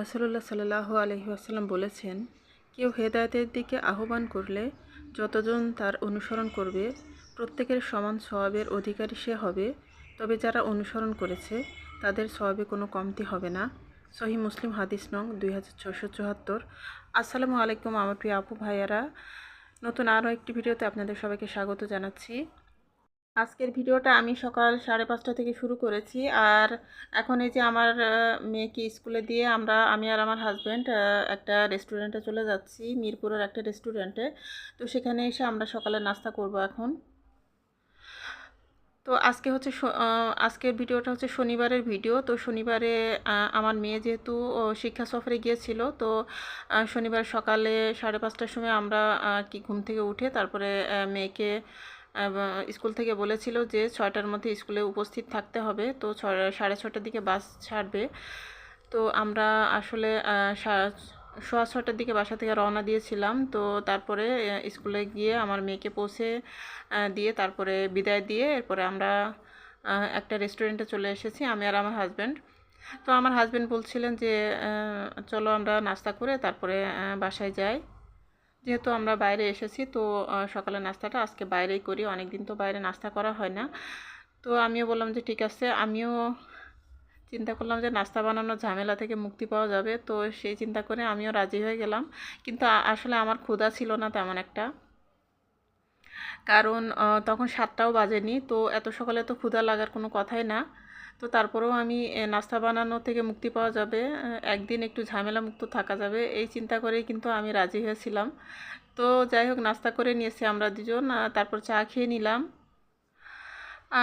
রাসুলুল্লাহ সাল্লাহ আলহি আসাল্লাম বলেছেন, কেউ হেদায়তের দিকে আহ্বান করলে যতজন তার অনুসরণ করবে, প্রত্যেকের সমান স্বভাবের অধিকারী সে হবে। তবে যারা অনুসরণ করেছে, তাদের স্বভাবে কোনো কমতি হবে না। সহি মুসলিম হাদিস নং দুই হাজার ছশো চুয়াত্তর। আসসালামু আলাইকুম আমার প্রিয় আপু, ভাইয়ারা। নতুন আরও একটি ভিডিওতে আপনাদের সবাইকে স্বাগত জানাচ্ছি। আজকের ভিডিওটা আমি সকাল সাড়ে পাঁচটা থেকে শুরু করেছি। আর এখন এই যে আমার মেয়েকে স্কুলে দিয়ে আমরা, আমি আর আমার হাজব্যান্ড একটা রেস্টুরেন্টে চলে যাচ্ছি, মিরপুরের একটা রেস্টুরেন্টে তো সেখানে এসে আমরা সকালে নাস্তা করব এখন। তো আজকে হচ্ছে আজকের ভিডিওটা হচ্ছে শনিবারের ভিডিও। তো শনিবারে আমার মেয়ে যেহেতু শিক্ষা সফরে গিয়েছিল, তো শনিবার সকালে সাড়ে পাঁচটার সময় আমরা কি ঘুম থেকে উঠে তারপরে মেয়েকে স্কুল থেকে বলেছিল যে ছয়টার মধ্যে স্কুলে উপস্থিত থাকতে হবে। তো ছয়, সাড়ে ছটার দিকে বাস ছাড়বে। তো আমরা আসলে সোয়া ছটার দিকে বাসা থেকে রওনা দিয়েছিলাম। তো তারপরে স্কুলে গিয়ে আমার মেয়েকে পৌঁছে দিয়ে তারপরে বিদায় দিয়ে এরপরে আমরা একটা রেস্টুরেন্টে চলে এসেছি, আমি আর আমার হাজব্যান্ড তো আমার হাজব্যান্ড বলছিলেন যে চলো আমরা নাস্তা করে তারপরে বাসায় যাই। যেহেতু আমরা বাইরে এসেছি, তো সকালে নাস্তাটা আজকে বাইরেই করি অনেক দিন তো বাইরে নাস্তা করা হয় না। তো আমিও বললাম যে, ঠিক আছে। আমিও চিন্তা করলাম যে, নাস্তা বানানোর ঝামেলা থেকে মুক্তি পাওয়া যাবে। তো সেই চিন্তা করে আমিও রাজি হয়ে গেলাম। কিন্তু আসলে আমার ক্ষুধা ছিল না তেমন একটা। কারণ তখন সাতটাও বাজেনি। তো এত সকালে তো ক্ষুধা লাগার কোনো কথাই না। তো তারপরেও আমি নাস্তা বানানো থেকে মুক্তি পাওয়া যাবে। একদিন একটু ঝামেলা মুক্ত থাকা যাবে, এই চিন্তা করেই কিন্তু আমি রাজি হয়েছিলাম। তো যাই হোক, নাস্তা করে নিয়েছি আমরা দুজন তারপর চা খেয়ে নিলাম।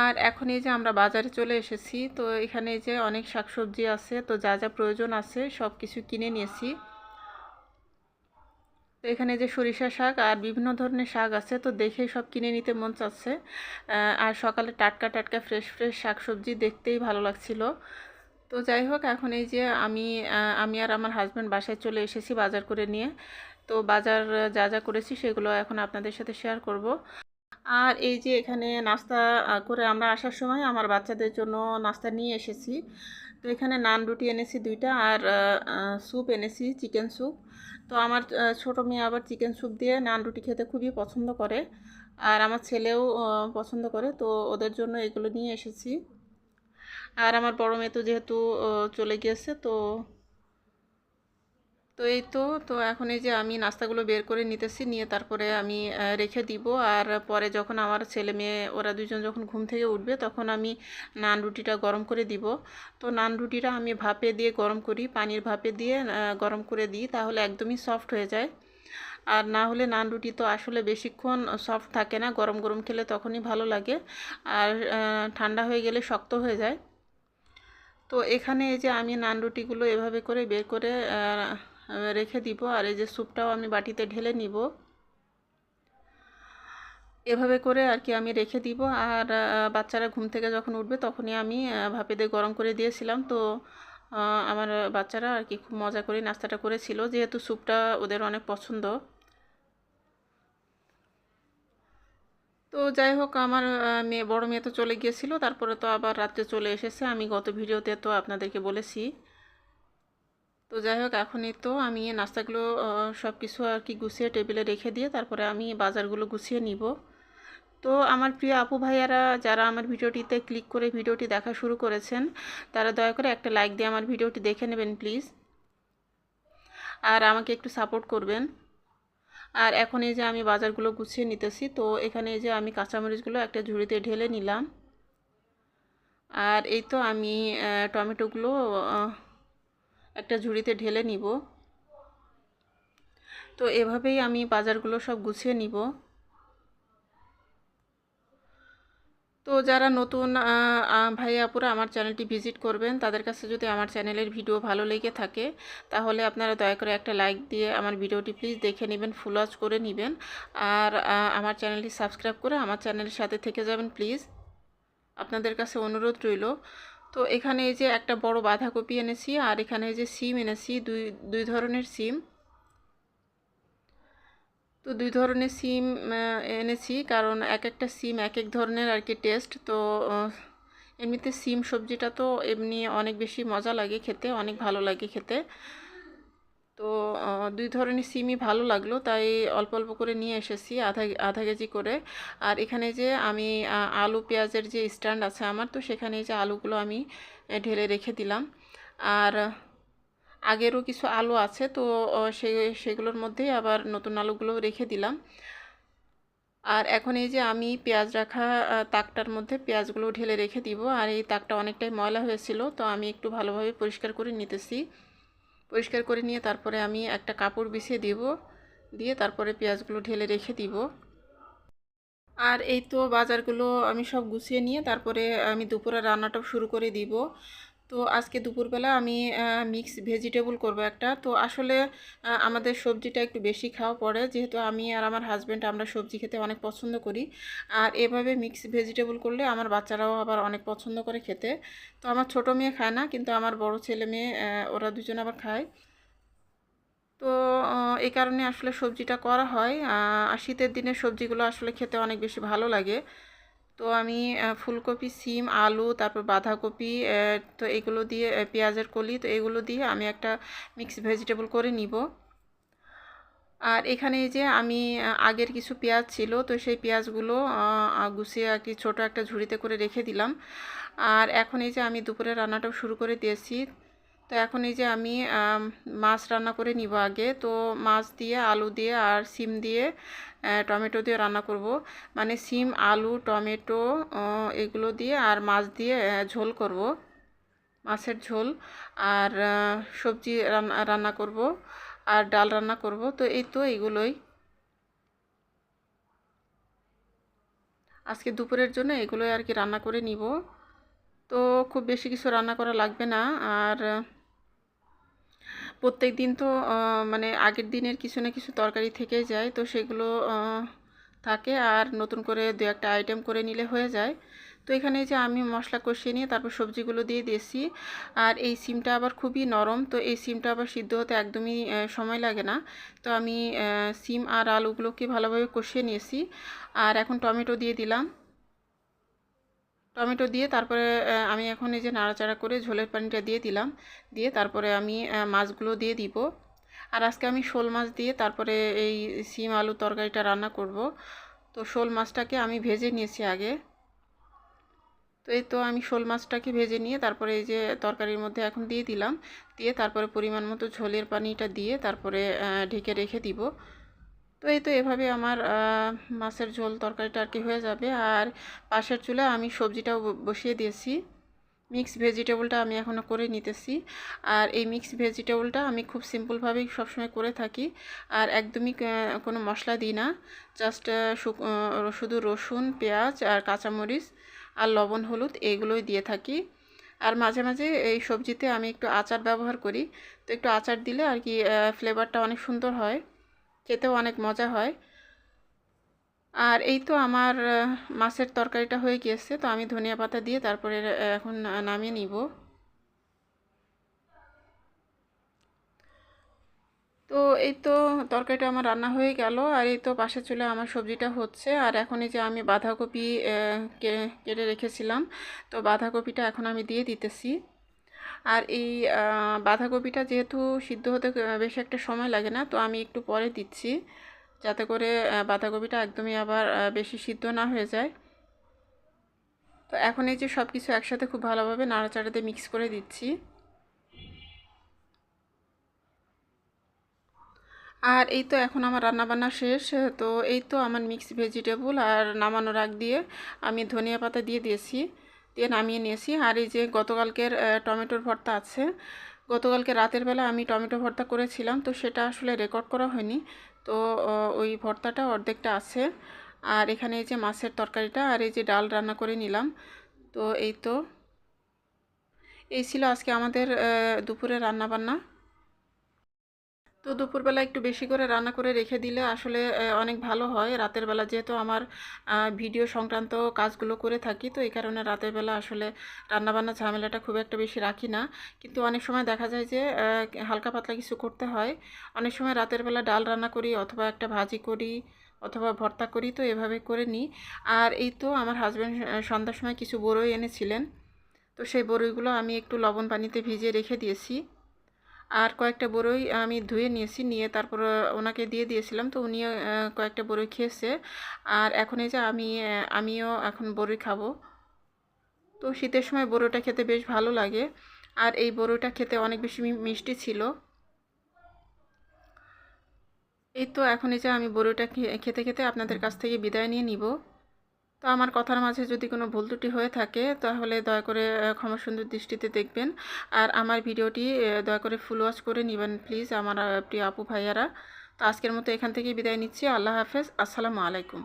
আর এখন এই যে আমরা বাজারে চলে এসেছি, তো এখানে যে অনেক শাকসবজি আছে, তো যা যা প্রয়োজন আছে সব কিছু কিনে নিয়েছি। তো এখানে যে সরিষা শাক আর বিভিন্ন ধরনের শাক আছে, তো দেখেই সব কিনে নিতে মন চাচ্ছে। আর সকালে টাটকা টাটকা ফ্রেশ ফ্রেশ শাকসবজি দেখতেই ভালো লাগছিল। তো যাই হোক, এখন এই যে আমি আমি আর আমার হাজব্যান্ড বাসায় চলে এসেছি বাজার করে নিয়ে। তো বাজার যা যা করেছি সেগুলো এখন আপনাদের সাথে শেয়ার করব। আর এই যে এখানে নাস্তা করে আমরা আসার সময় আমার বাচ্চাদের জন্য নাস্তা নিয়ে এসেছি। তো এখানে নান রুটি এনেছি দুইটা আর স্যুপ এনেছি, চিকেন স্যুপ। তো আমার ছোট মেয়ে আবার চিকেন স্যুপ দিয়ে নান রুটি খেতে খুবই পছন্দ করে আর আমার ছেলেও পছন্দ করে। তো ওদের জন্য এগুলো নিয়ে এসেছি। আর আমার বড় মেয়ে তো যেহেতু চলে গিয়েছে, তো তো এই তো তো এখন এই যে আমি নাস্তাগুলো বের করে নিতেছি, নিয়ে তারপরে আমি রেখে দিব। আর পরে যখন আমার ছেলে মেয়ে, ওরা দুজন যখন ঘুম থেকে উঠবে, তখন আমি নান রুটিটা গরম করে দিব। তো নান রুটিটা আমি ভাপে দিয়ে গরম করি, পানির ভাপে দিয়ে গরম করে দিই, তাহলে একদমই সফট হয়ে যায়। আর না হলে নান রুটি তো আসলে বেশিক্ষণ সফট থাকে না, গরম গরম খেলে তখনই ভালো লাগে। আর ঠান্ডা হয়ে গেলে শক্ত হয়ে যায়। তো এখানে এই যে আমি নান রুটিগুলো এভাবে করে বের করে রেখে দিব আর এই যে স্যুপটাও আমি বাটিতে ঢেলে নিব। এভাবে করে আর কি আমি রেখে দিব আর বাচ্চারা ঘুম থেকে যখন উঠবে তখনই আমি আহ, ভাপে দিয়ে গরম করে দিয়েছিলাম। তো আমার বাচ্চারা আর কি খুব মজা করে নাস্তাটা করেছিল যেহেতু স্যুপটা ওদের অনেক পছন্দ। তো যাই হোক আমার মেয়ে বড় মেয়ে তো চলে গিয়েছিল তারপরে তো আবার রাত্রে চলে এসেছে। আমি গত ভিডিওতে তো আপনাদেরকে বলেছি তো যাই হোক, এখনই তো আমি নাস্তাগুলো সব কিছু আর কি গুছিয়ে টেবিলে রেখে দিয়ে তারপরে আমি বাজারগুলো গুছিয়ে নিব। তো আমার প্রিয় আপু ভাইয়ারা, যারা আমার ভিডিওটিতে ক্লিক করে ভিডিওটি দেখা শুরু করেছেন, তারা দয়া করে একটা লাইক দিয়ে আমার ভিডিওটি দেখে নেবেন, প্লিজ। আর আমাকে একটু সাপোর্ট করবেন। আর এখন এই যে আমি বাজারগুলো গুছিয়ে নিতেছি, তো এখানে এই যে আমি কাঁচামরিচগুলো একটা ঝুড়িতে ঢেলে নিলাম। আর এই তো আমি টমেটোগুলো একটা ঝুড়িতে ঢেলে নিব। তো এভাবেই আমি বাজারগুলো সব গুছিয়ে নিব। তো যারা নতুন ভাই আপুরা আমার চ্যানেলটি ভিজিট করবেন, তাদের কাছে যদি আমার চ্যানেলের ভিডিও ভালো লেগে থাকে, তাহলে আপনারা দয়া করে একটা লাইক দিয়ে আমার ভিডিওটি প্লিজ দেখে নেবেন, ফুল ওয়াচ করে নেবেন। আর আমার চ্যানেলটি সাবস্ক্রাইব করে আমার চ্যানেলের সাথে থেকে যাবেন প্লিজ। আপনাদের কাছে অনুরোধ রইল তো এখানে এই যে একটা বড় বাঁধাকপি এনেছি আর এখানে এই যে সিম এনেছি, দুই দুই ধরনের সিম। তো দুই ধরনের সিম এনেছি কারণ এক একটা সিম এক এক ধরনের আর কি টেস্ট। তো এমনিতে সিম সবজিটা তো এমনি অনেক বেশি মজা লাগে খেতে, অনেক ভালো লাগে খেতে। তো দুই ধরনের সিমই ভালো লাগল, তাই অল্প অল্প করে নিয়ে এসেছি আধা আধা কেজি করে। আর এখানে যে আমি আলু পেঁয়াজের যে স্ট্যান্ড আছে আমার, তো সেখানে যে আলুগুলো আমি ঢেলে রেখে দিলাম। আর আগেরও কিছু আলু আছে, তো সে, সেগুলোর মধ্যেই আবার নতুন আলুগুলো রেখে দিলাম। আর এখন এই যে আমি পেঁয়াজ রাখা তাকটার মধ্যে পেঁয়াজগুলো ঢেলে রেখে দিব। আর এই তাকটা অনেকটাই ময়লা হয়েছিল, তো আমি একটু ভালোভাবে পরিষ্কার করে নিতেছি। পরিষ্কার করে নিয়ে তারপরে আমি একটা কাপড় বিছিয়ে দিব, দিয়ে তারপরে পেঁয়াজগুলো ঢেলে রেখে দিব। আর এই তো বাজারগুলো আমি সব গুছিয়ে নিয়ে তারপরে আমি দুপুরে রান্নাটা শুরু করে দিব। তো আজকে দুপুরবেলা আমি মিক্স ভেজিটেবল করব একটা। তো আসলে আমাদের সবজিটা একটু বেশি খাওয়া পড়ে। যেহেতু আমি আর আমার হাজব্যান্ড আমরা সবজি খেতে অনেক পছন্দ করি। আর এভাবে মিক্স ভেজিটেবল করলে আমার বাচ্চারাও আবার অনেক পছন্দ করে খেতে। তো আমার ছোটো মেয়ে খায় না, কিন্তু আমার বড় ছেলে মেয়ে ওরা দুজন আবার খায়। তো এই কারণে আসলে সবজিটা করা হয়। আর শীতের দিনে সবজিগুলো আসলে খেতে অনেক বেশি ভালো লাগে। তো আমি ফুলকপি, সিম, আলু, তারপর বাঁধাকপি তো এগুলো দিয়ে পেঁয়াজের কলি, তো এগুলো দিয়ে আমি একটা মিক্স ভেজিটেবল করে নিব। আর এখানে যে আমি আগের কিছু পেঁয়াজ ছিল, তো সেই পেঁয়াজগুলো গুছিয়ে আর কি ছোটো একটা ঝুড়িতে করে রেখে দিলাম। আর এখন এই যে আমি দুপুরে রান্নাটাও শুরু করে দিয়েছি। তো এখন এই যে আমি মাছ রান্না করে নিব আগে। তো মাছ দিয়ে, আলু দিয়ে আর সিম দিয়ে টমেটো দিয়ে রান্না করব। মানে সিম, আলু, টমেটো এগুলো দিয়ে আর মাছ দিয়ে ঝোল করব। মাছের ঝোল আর সবজি রান্না রান্না করব আর ডাল রান্না করব। তো এই তো এগুলোই। আজকে দুপুরের জন্য এগুলোই আর কি রান্না করে নিব। তো খুব বেশি কিছু রান্না করা লাগবে না। আর প্রত্যেক দিন তো মানে আগের দিনের কিছু না কিছু তরকারি থেকেই যায়, তো সেগুলো থাকে আর নতুন করে দু একটা আইটেম করে নিলে হয়ে যায়। তো এখানে যে আমি মশলা কষিয়ে নিয়ে তারপর সবজিগুলো দিয়ে দিয়েছি, আর এই সিমটা আবার খুবই নরম, তো এই সিমটা আবার সিদ্ধ হতে একদমই সময় লাগে না। তো আমি সিম আর আলুগুলোকে ভালোভাবে কষিয়ে নিয়েছি, আর এখন টমেটো দিয়ে দিলাম। টমেটো দিয়ে তারপরে আমি এখন এই যে নাড়াচাড়া করে ঝোলের পানিটা দিয়ে দিলাম। দিয়ে তারপরে আমি মাছগুলো দিয়ে দিব। আর আজকে আমি শোল মাছ দিয়ে তারপরে এই সিম আলু তরকারিটা রান্না করব। তো শোল মাছটাকে আমি ভেজে নিয়েছি আগে। তো এই তো আমি শোল মাছটাকে ভেজে নিয়ে তারপরে এই যে তরকারির মধ্যে এখন দিয়ে দিলাম। দিয়ে তারপরে পরিমাণ মতো ঝোলের পানিটা দিয়ে তারপরে ঢেকে রেখে দিব। তো এই তো এভাবে আমার মাছের ঝোল তরকারিটা আর কি হয়ে যাবে। আর পাশের চুলায় আমি সবজিটাও বসিয়ে দিয়েছি। মিক্স ভেজিটেবলটা আমি এখনও করে নিতেছি। আর এই মিক্স ভেজিটেবলটা আমি খুব সিম্পলভাবেই সবসময় করে থাকি। আর একদমই কোনো মশলা দিই না। জাস্ট শুধু রসুন, পেঁয়াজ আর কাঁচামরিচ আর লবণ, হলুদ এইগুলোই দিয়ে থাকি। আর মাঝে মাঝে এই সবজিতে আমি একটু আচার ব্যবহার করি। তো একটু আচার দিলে আর কি ফ্লেভারটা অনেক সুন্দর হয়। খেতেও অনেক মজা হয়। আর এই তো আমার মাছের তরকারিটা হয়ে গিয়েছে, তো আমি ধনিয়া পাতা দিয়ে তারপরে এখন নামিয়ে নিব। তো এই তো তরকারিটা আমার রান্না হয়ে গেল, আর এই তো পাশের চুলে আমার সবজিটা হচ্ছে, আর এখন এই যে আমি বাঁধাকপি কেটে রেখেছিলাম, তো বাঁধাকপিটা এখন আমি দিয়ে দিতেছি। আর এই বাঁধাকপিটা যেহেতু সিদ্ধ হতে বেশি একটা সময় লাগে না, তো আমি একটু পরে দিচ্ছি, যাতে করে বাঁধাকপিটা একদমই আবার বেশি সিদ্ধ না হয়ে যায়। তো এখন এই যে সব কিছু একসাথে খুব ভালোভাবে নাড়াচাড়াতে মিক্স করে দিচ্ছি। আর এই তো এখন আমার রান্নাবান্না শেষ, তো এই তো আমার মিক্স ভেজিটেবল আর নামানোর আগ দিয়ে আমি ধনিয়া পাতা দিয়ে দিয়েছি। দিয়ে নামিয়ে নিয়েছি। আর এই যে গতকালকের টমেটোর ভর্তা আছে। গতকালকে রাতের বেলা আমি টমেটো ভর্তা করেছিলাম, তো সেটা আসলে রেকর্ড করা হয়নি। তো ওই ভর্তাটা অর্ধেকটা আছে। আর এখানে এই যে মাছের তরকারিটা আর এই যে ডাল রান্না করে নিলাম। তো এই তো। এই ছিল আজকে আমাদের দুপুরে রান্নাবান্না। তো দুপুরবেলা একটু বেশি করে রান্না করে রেখে দিলে আসলে অনেক ভালো হয়। রাতের বেলা যেহেতু আমার ভিডিও সংক্রান্ত কাজগুলো করে থাকি, তো এই কারণে রাতের বেলা আসলে রান্নাবান্না ঝামেলাটা খুব একটা বেশি রাখি না। কিন্তু অনেক সময় দেখা যায় যে হালকা পাতলা কিছু করতে হয়। অনেক সময় রাতের বেলা ডাল রান্না করি অথবা একটা ভাজি করি অথবা ভর্তা করি, তো এভাবে করে নিই। আর এই তো আমার হাজব্যান্ড সন্ধ্যার সময় কিছু বড়ই এনেছিলেন। তো সেই বড়ইগুলো আমি একটু লবণ পানিতে ভিজিয়ে রেখে দিয়েছি। আর কয়েকটা বড়ই আমি ধুয়ে নিয়েছি নিয়ে তারপর ওনাকে দিয়ে দিয়েছিলাম। তো উনিও কয়েকটা বড়ই খেয়েছে। আর এখন এই যে আমি আমিও এখন বড়ই খাব। তো শীতের সময় বড়ইটা খেতে বেশ ভালো লাগে। আর এই বড়ইটা খেতে অনেক বেশি মিষ্টি ছিল। এই তো এখন এই যে আমি বড়ইটা খে- খেতে খেতে আপনাদের কাছ থেকে বিদায় নিয়ে নিব। তো আমার কথার মাঝে যদি কোনো ভুল ত্রুটি হয়ে থাকে, তাহলে দয়া করে ক্ষমা সুন্দর দৃষ্টিতে দেখবেন। আর আমার ভিডিওটি দয়া করে ফুল ওয়াশ করে নেবেন প্লিজ আমার প্রিয় আপু ভাইয়ারা। তো আজকের মতো এখান থেকেই বিদায় নিচ্ছি। আল্লাহ হাফেজ। আসসালামু আলাইকুম।